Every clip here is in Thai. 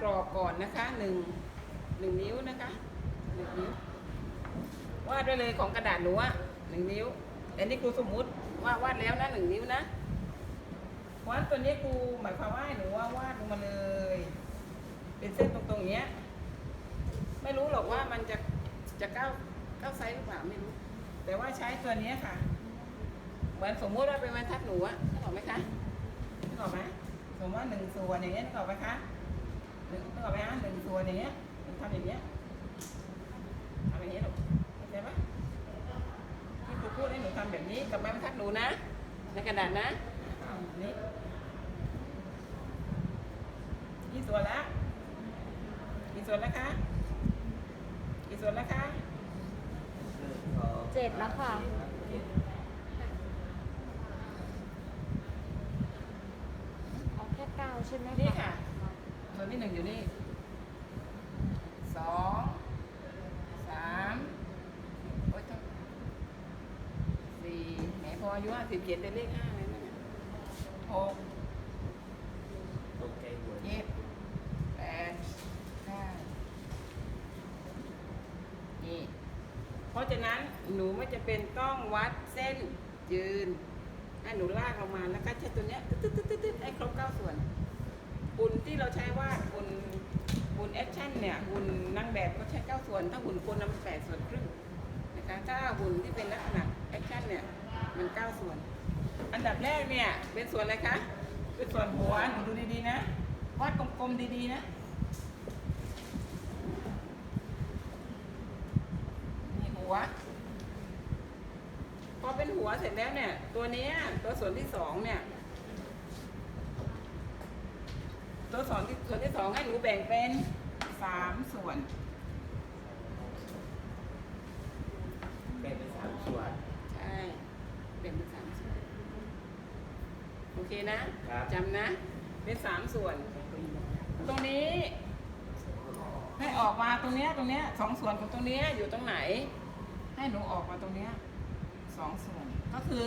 กรอบก่อนนะคะหนึ่งหนึ่งนิ้วนะคะหนึ่งนิ้ววาดไว้เลยของกระดาษหนูอะหนึ่งนิ้วแต่นี่ครูสมมุติว่าวาดแล้วนะหนึ่งนิ้วนะเพราะฉะนั้นตัวนี้ครูหมายความว่าหนูว่าวาดลงมาเลย เป็นเส้นตรงๆอย่างเงี้ย ไม่รู้หรอกว่ามันจะจะก้าวก้าวไซส์หรือเปล่าไม่รู้ แต่ว่าใช้ตัวนี้ค่ะ เหมือนสมมุติว่าเป็นบรรทัดหนูอะนึกออกไหมคะนึกออกไหมสมมติว่าหนึ่งส่วนอย่างเงี้ยนึกออกไหมคะ นึกนึกออกไหมฮะหนึ่งส่วนอย่างเงี้ยมันทำอย่างเงี้ยทำอย่างเงี้ยหรอกเข้าใจปะที่ครูพูดให้หนูทำแบบนี้กับไม้บรรทัดหนูนะในกระดาษนะนี่กี่ส่วนแล้วกี่ส่วนแล้วคะกี่ส่วนแล้วคะเจ็ดแล้วค่ะเอาแค่เก้าใช่ไหมนี่ค่ะ ส่วนที่หนึ่งอยู่นี่สองสามโอ๊ยต้องสี่แหมพออายุห้าสิบเจ็ดเป็นเลขห้าเลยนะหกตกใจหมดเจ็ดแปดเก้านี่ เพราะฉะนั้นหนูไม่จะเป็นต้องวัดเส้นยืนให้หนูลากลงมาแล้วก็ใช้ตัวเนี้ยตึ๊ดตึ๊ดตึ๊ดตึ๊ดให้ครบเก้าส่วน ที่เราใช้วาดหุ่นหุ่นแอคชั่นเนี่ยหุ่นนางแบบก็ใช้เก้าส่วน ถ้าหุ่นคนนั้นแปดส่วนครึ่งนะคะถ้าหุ่นที่เป็นลักษณะแอคชั่นเนี่ยมันเก้าส่วน อันดับแรกเนี่ยเป็นส่วนอะไรคะ เป็นส่วนหัวหนูดูดีๆนะ วาดกลมๆดีๆนะนี่หัว พอเป็นหัวเสร็จแล้วเนี่ย ตัวนี้ตัวส่วนที่สองเนี่ย ตัวสอนที่ส่วนที่สองให้หนูแบ่งเป็นสามส่วน แบ่งเป็นสามส่วนใช่ แบ่งเป็นสามส่วน โอเคนะ ครับจำนะ เป็นสามส่วน ตรงนี้ ให้ออกมาตรงเนี้ยตรงเนี้ยสองส่วนของตรงเนี้ยอยู่ตรงไหน ให้หนูออกมาตรงเนี้ยสองส่วน ก็คือ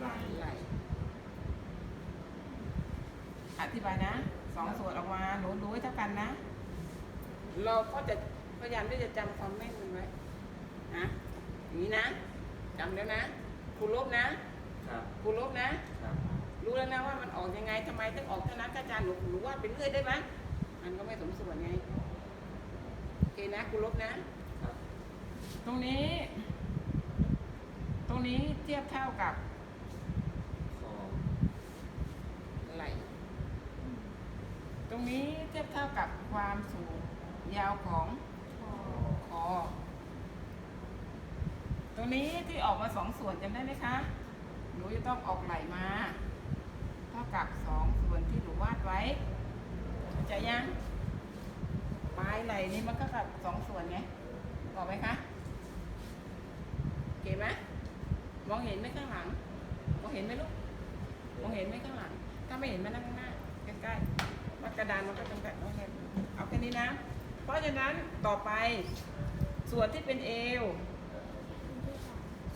ไหลอธิบายนะ สองส่วนออกมาหนูดูให้เท่ากันนะ เราก็จะพยายามที่จะจำความแม่นมันไว้นะอย่างนี้นะจำแล้วนะครูลบนะครับครูลบนะ ครับรู้แล้วนะว่ามันออกยังไงทำไมถึงออกเท่านั้นก็อาจารย์หนูหนูว่าเป็นเรื่อยได้ไหมมันก็ไม่สมส่วนไงโอเคนะครูลบนะครับตรงนี้ ตรงนี้เทียบเท่ากับ สอง ไหลตรง นี้เทียบเท่ากับความสูงยาวของคอ ตรงนี้ที่ออกมาสองส่วนจำได้ไหมคะ หนูจะต้องออกไหลมา เท่ากับสองส่วนที่หนูวาดไว้เข้าใจยังปลายไหลนี้มันก็กับสองส่วนไงบอกไหมคะเก็บไหมมองเห็นไหมข้างหลัง มองเห็นไหมลูก มองเห็นไหมข้างหลัง ถ้าไม่เห็นมานั่งข้างหน้าใกล้ๆ ว่ากระดานมันก็จำกัดเอาแค่เอาแค่นี้นะ เพราะฉะนั้นต่อไปส่วนที่เป็นเอว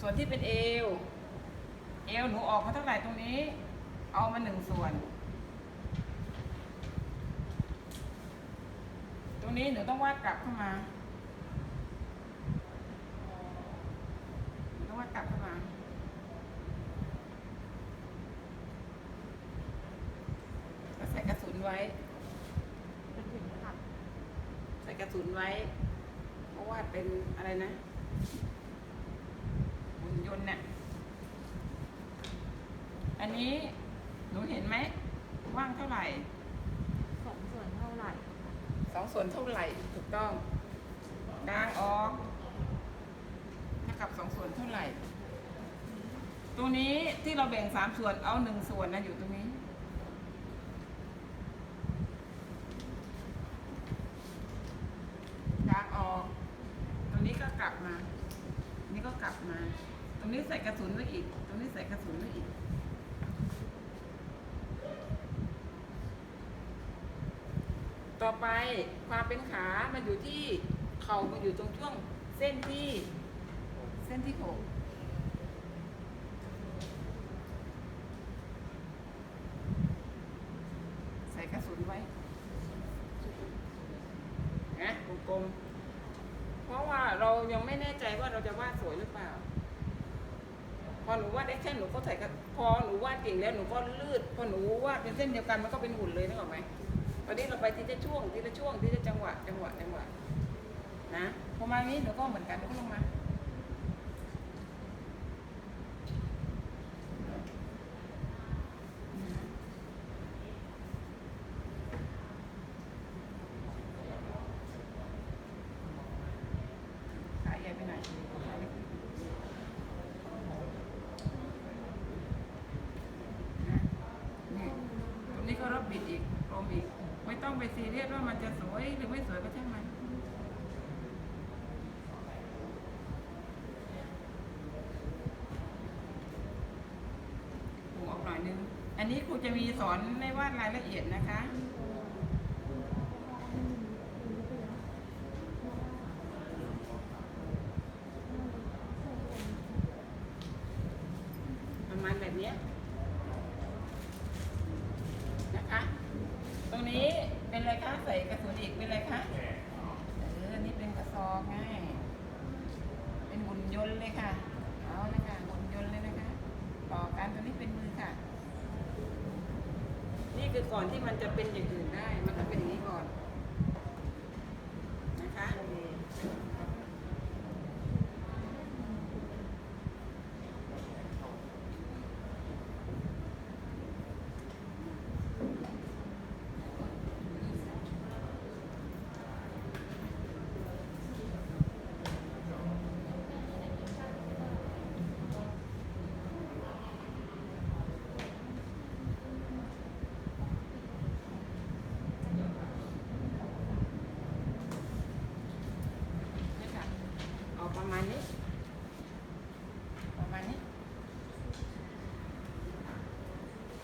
ส่วนที่เป็นเอว เอวหนูออกมาเท่าไหร่ตรงนี้ เอามาหนึ่งส่วน ตรงนี้หนูต้องวาดกลับเข้ามาต้องวาดกลับเข้ามา แล้วใส่กระสุน ไว้เป็นถึงค่ะใส่กระสุนไว้เพราะว่าเป็นอะไรนะหุ่นยนต์น่ะอันนี้หนูเห็นไหมว่างเท่าไหร่สองส่วนเท่าไหร่สองส่วนเท่าไหร่ถูกต้องกลางออกเท่ากับสองส่วนเท่าไหร่ตรงนี้ที่เราแบ่งสามส่วนเอาหนึ่งส่วนนะอยู่ตรงนี้ กลางออก ตรงนี้ก็ก ลับมา นี่ก็กลับมา ตรงนี้ใส่กระสุนไว้อีก ตรงนี้ใส่กระสุนไว้อีก ต่อไปความเป็นขา มันอยู่ที่ เข่ามันอยู่ตรงช่วงเส้นที่ เส้นที่หกใส่กระสุนไว้ กลม เพราะว่าเรายังไม่แน่ใจว่าเราจะวาดสวยหรือเปล่า พอหนูวาดแอ คชั่นหนูก็ใส่กับพอหนูวาดเก่งแล้วหนูก็ลืดพอหนูวาดเป็นเส้นเดียวกันมันก็เป็นหุ่นเลยนึกออกไหมตอนนี้เราไปทีละช่วงทีละช่วงทีละจังหวะจังหวะจังหวะนะพอมานี้หนูก็เหมือนกันหนูก็ลงมา ขายใหญ่ไปไหนขายเล็กนะนี่ต บิดอีกรวมอีก ไม่ต้องไปซีเรียสว่ามันจะสวยหรือไม่สวยก็ช่างมันผมออกหน่อยนึง อันนี้ครูจะมีสอนในวาดรายละเอียดนะคะประมาณแบบเนี้ ยนะคะตรงนี้เป็นอะไรคะใส่กระสุนอีกเป็นอะไรคะเอออันนี้เป็นกระสอบง่ายเป็นหุ่นยนต์เลยค่ะเอาเลยค่ะหุ่นยนต์เลยนะคะ ต่อการตัวนี้เป็นมือค่ะ นี่คือก่อนที่มันจะเป็นอย่างอื่นได้ มันต้องเป็นอย่างนี้ก่อน นะคะ นี่ค่ะเอาประมาณนี้ ประมาณนี้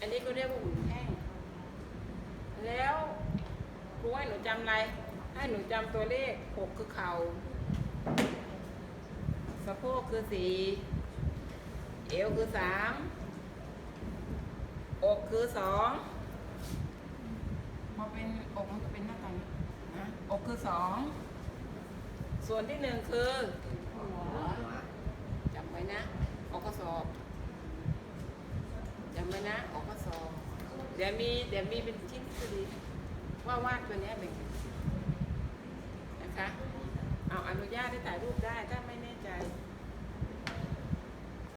อันนี้ก็เรียกว่าหุ่นแห้ง แล้วครูให้หนูจำอะไร ให้หนูจำตัวเลขหกคือเข่าสะโพกคือสี่เอวคือสามอกคือสองพอเป็นอกมันก็เป็นหน้าตาอย่างนี้นะอกคือสองส่วนที่หนึ่งคือจำไว้นะออกกระสอบ จำไว้นะออกกระสอบเดี๋ยวมีเดี๋ยวมีเป็นชิ้นทฤษฎีว่าวาดตัวเนี้ยเป็นไงนะคะ เอาอนุญาตให้ถ่ายรูปได้ถ้าไม่แน่ใจไ